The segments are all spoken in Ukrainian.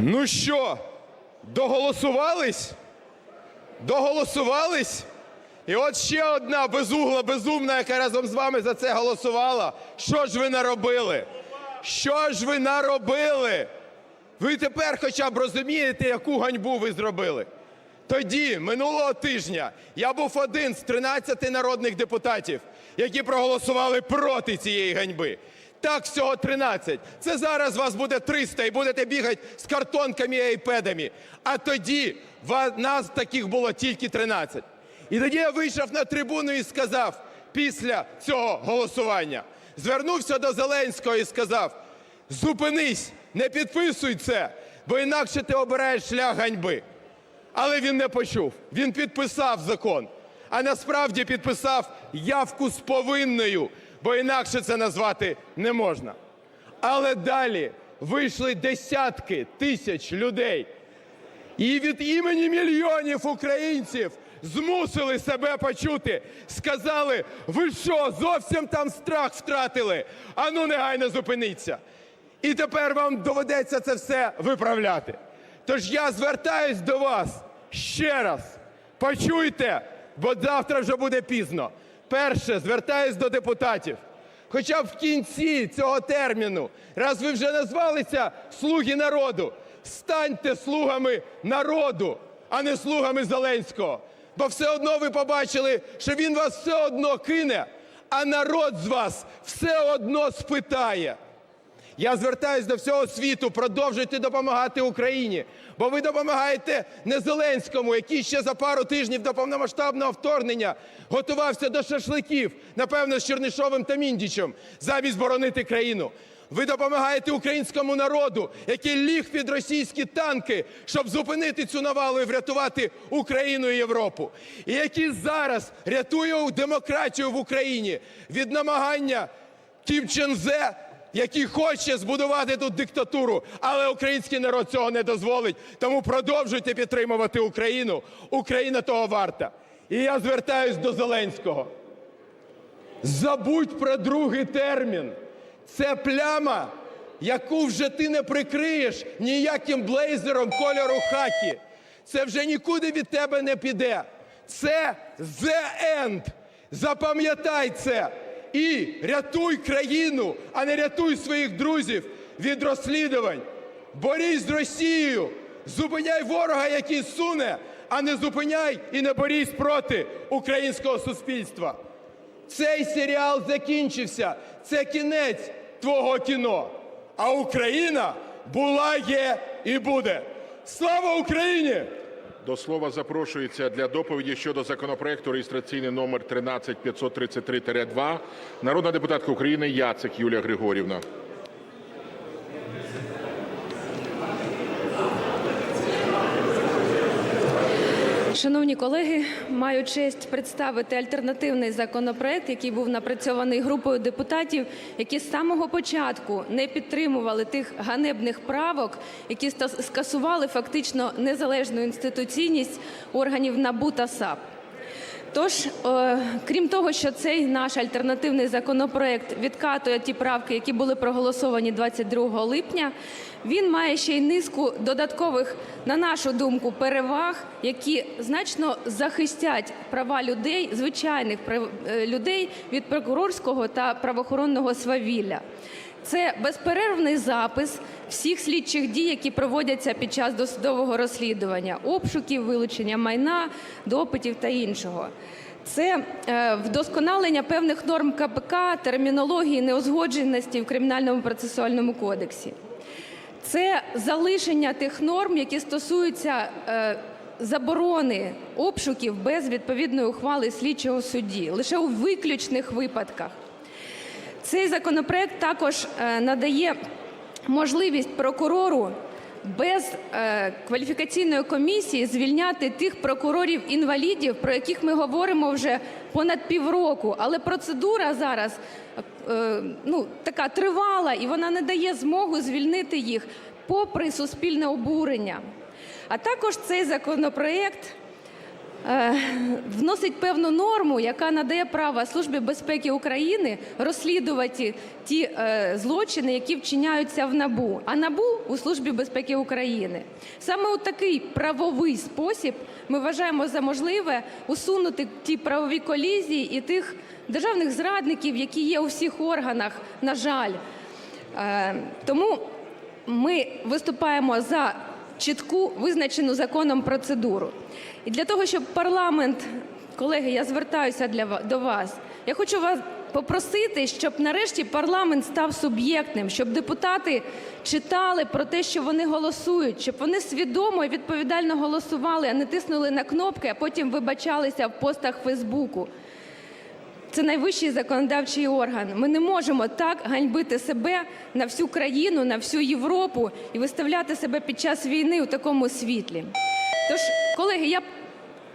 Ну що, доголосувались? Доголосувались? І от ще одна безугла, безумна, яка разом з вами за це голосувала. Що ж ви наробили? Що ж ви наробили? Ви тепер хоча б розумієте, яку ганьбу ви зробили? Тоді, минулого тижня, я був один з 13 народних депутатів, які проголосували проти цієї ганьби. Так, всього 13. Це зараз вас буде 300 і будете бігати з картонками і айпедами. А тоді нас таких було тільки 13. І тоді я вийшов на трибуну і сказав після цього голосування, звернувся до Зеленського і сказав: зупинись, не підписуй це, бо інакше ти обираєш шлях ганьби. Але він не почув. Він підписав закон, а насправді підписав явку з повинною, бо інакше це назвати не можна. Але далі вийшли десятки тисяч людей, і від імені мільйонів українців змусили себе почути. Сказали: ви що, зовсім там страх втратили? Ану, негайно зупиніться. І тепер вам доведеться це все виправляти. Тож я звертаюсь до вас ще раз. Почуйте, бо завтра вже буде пізно. Перше, звертаюсь до депутатів. Хоча б в кінці цього терміну, раз ви вже назвалися слуги народу, станьте слугами народу, а не слугами Зеленського. Бо все одно ви побачили, що він вас все одно кине, а народ з вас все одно спитає. Я звертаюсь до всього світу, продовжуйте допомагати Україні, бо ви допомагаєте не Зеленському, який ще за пару тижнів до повномасштабного вторгнення готувався до шашликів, напевно, з Чернишовим та Міндічем, замість боронити країну. Ви допомагаєте українському народу, який ліг під російські танки, щоб зупинити цю навалу і врятувати Україну і Європу. І який зараз рятує демократію в Україні від намагання Кім Чен Зе, який хоче збудувати тут диктатуру, але український народ цього не дозволить. Тому продовжуйте підтримувати Україну. Україна того варта. І я звертаюсь до Зеленського. Забудь про другий термін. Це пляма, яку вже ти не прикриєш ніяким блейзером кольору хакі. Це вже нікуди від тебе не піде. Це the end. Запам'ятай це. І рятуй країну, а не рятуй своїх друзів від розслідувань. Борись з Росією, зупиняй ворога, який суне, а не зупиняй і не борись проти українського суспільства. Цей серіал закінчився. Це кінець твого кіно. А Україна була, є і буде. Слава Україні! До слова запрошується для доповіді щодо законопроекту реєстраційний номер 13533-2 народна депутатка України Яцик Юлія Григорівна. Шановні колеги, маю честь представити альтернативний законопроект, який був напрацьований групою депутатів, які з самого початку не підтримували тих ганебних правок, які скасували фактично незалежну інституційність органів НАБУ та САП. Тож, е, крім того, що цей наш альтернативний законопроект відкатує ті правки, які були проголосовані 22 липня, він має ще й низку додаткових, на нашу думку, переваг, які значно захистять права людей, звичайних е, людей від прокурорського та правоохоронного свавілля. Це безперервний запис всіх слідчих дій, які проводяться під час досудового розслідування, обшуків, вилучення майна, допитів та іншого. Це е, вдосконалення певних норм КПК, термінології, неузгодженості в кримінальному процесуальному кодексі. Це залишення тих норм, які стосуються е, заборони обшуків без відповідної ухвали слідчого судді, лише у виключних випадках. Цей законопроект також е, надає можливість прокурору без е, кваліфікаційної комісії звільняти тих прокурорів-інвалідів, про яких ми говоримо вже понад півроку. Але процедура зараз е, ну, така тривала, і вона не дає змогу звільнити їх попри суспільне обурення. А також цей законопроект вносить певну норму, яка надає право Службі безпеки України розслідувати ті е, злочини, які вчиняються в НАБУ, а НАБУ у Службі безпеки України. Саме у такий правовий спосіб ми вважаємо за можливе усунути ті правові колізії і тих державних зрадників, які є у всіх органах, на жаль. Е, Тому ми виступаємо за чітку визначену законом процедуру. І для того, щоб парламент, колеги, я звертаюся для до вас. Я хочу вас попросити, щоб нарешті парламент став суб'єктним, щоб депутати читали про те, що вони голосують, щоб вони свідомо і відповідально голосували, а не тиснули на кнопки, а потім вибачалися в постах Фейсбуку. Це найвищий законодавчий орган. Ми не можемо так ганьбити себе на всю країну, на всю Європу і виставляти себе під час війни у такому світлі. Тож, колеги, я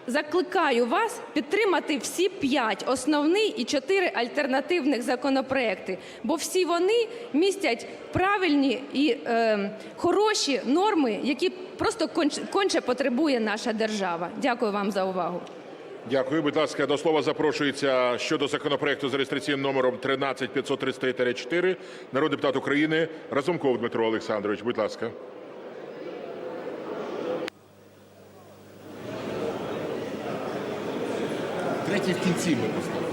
закликаю вас підтримати всі п'ять основний і чотири альтернативних законопроекти, бо всі вони містять правильні і е, хороші норми, які просто конче потребує наша держава. Дякую вам за увагу. Дякую. Будь ласка, до слова запрошується щодо законопроекту з реєстраційним номером 13533-4 народний депутат України Разумков Дмитро Олександрович. Будь ласка. Третій в кінці ми поставили.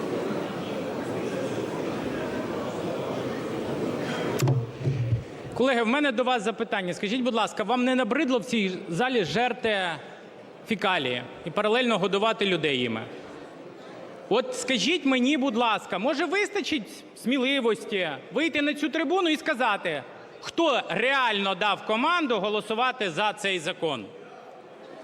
Колеги, в мене до вас запитання. Скажіть, будь ласка, вам не набридло в цій залі жерти фікалії і паралельно годувати людей їми? От скажіть мені, будь ласка, може вистачить сміливості вийти на цю трибуну і сказати, хто реально дав команду голосувати за цей закон?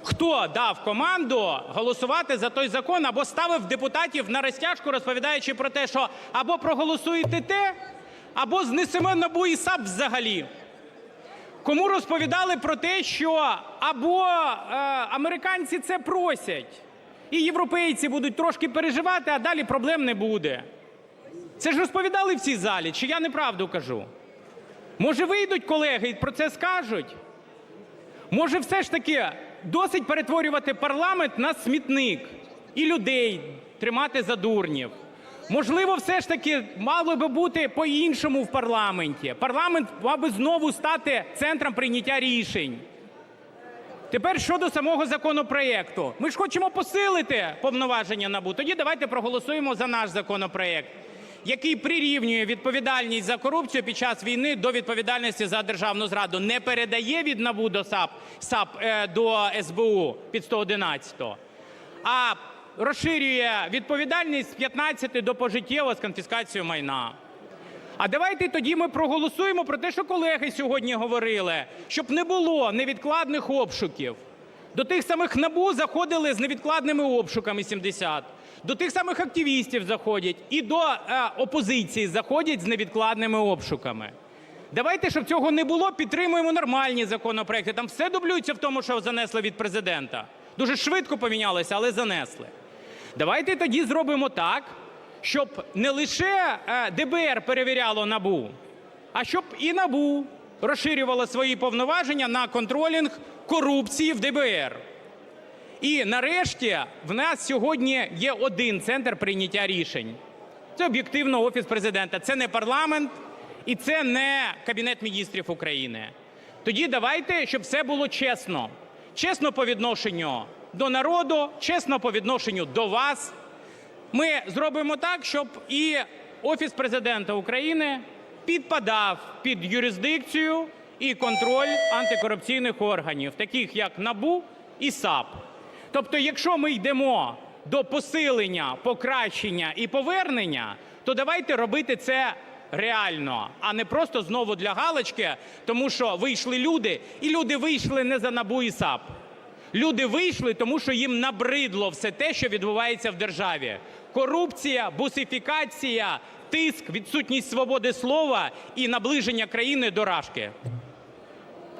Хто дав команду голосувати за той закон або ставив депутатів на розтяжку, розповідаючи про те, що або проголосуєте те, або знесемо НАБУ і САП взагалі? Кому розповідали про те, що або е, американці це просять, і європейці будуть трошки переживати, а далі проблем не буде? Це ж розповідали в цій залі, чи я неправду кажу? Може, вийдуть колеги і про це скажуть? Може, все ж таки досить перетворювати парламент на смітник і людей тримати за дурнів? Можливо, все ж таки мало би бути по-іншому в парламенті. Парламент мав би знову стати центром прийняття рішень. Тепер щодо самого законопроекту. Ми ж хочемо посилити повноваження НАБУ. Тоді давайте проголосуємо за наш законопроект, який прирівнює відповідальність за корупцію під час війни до відповідальності за державну зраду. Не передає від НАБУ до САП, САП е, до СБУ під 111, а розширює відповідальність з 15 до пожиттєво з конфіскацією майна. А давайте тоді ми проголосуємо про те, що колеги сьогодні говорили, щоб не було невідкладних обшуків. До тих самих НАБУ заходили з невідкладними обшуками 70, до тих самих активістів заходять і до е, опозиції заходять з невідкладними обшуками. Давайте, щоб цього не було, підтримуємо нормальні законопроекти. Там все дублюється в тому, що занесли від президента. Дуже швидко помінялося, але занесли. Давайте тоді зробимо так, щоб не лише е, ДБР перевіряло НАБУ, а щоб і НАБУ розширювало свої повноваження на контролінг корупції в ДБР. І нарешті в нас сьогодні є один центр прийняття рішень. Це об'єктивно Офіс президента. Це не парламент і це не Кабінет міністрів України. Тоді давайте, щоб все було чесно. Чесно по відношенню до народу, чесно по відношенню до вас. Ми зробимо так, щоб і Офіс президента України підпадав під юрисдикцію і контроль антикорупційних органів, таких як НАБУ і САП. Тобто, якщо ми йдемо до посилення, покращення і повернення, то давайте робити це реально, а не просто знову для галочки, тому що вийшли люди, і люди вийшли не за НАБУ і САП. Люди вийшли, тому що їм набридло все те, що відбувається в державі: корупція, бусифікація, тиск, відсутність свободи слова і наближення країни до рашки.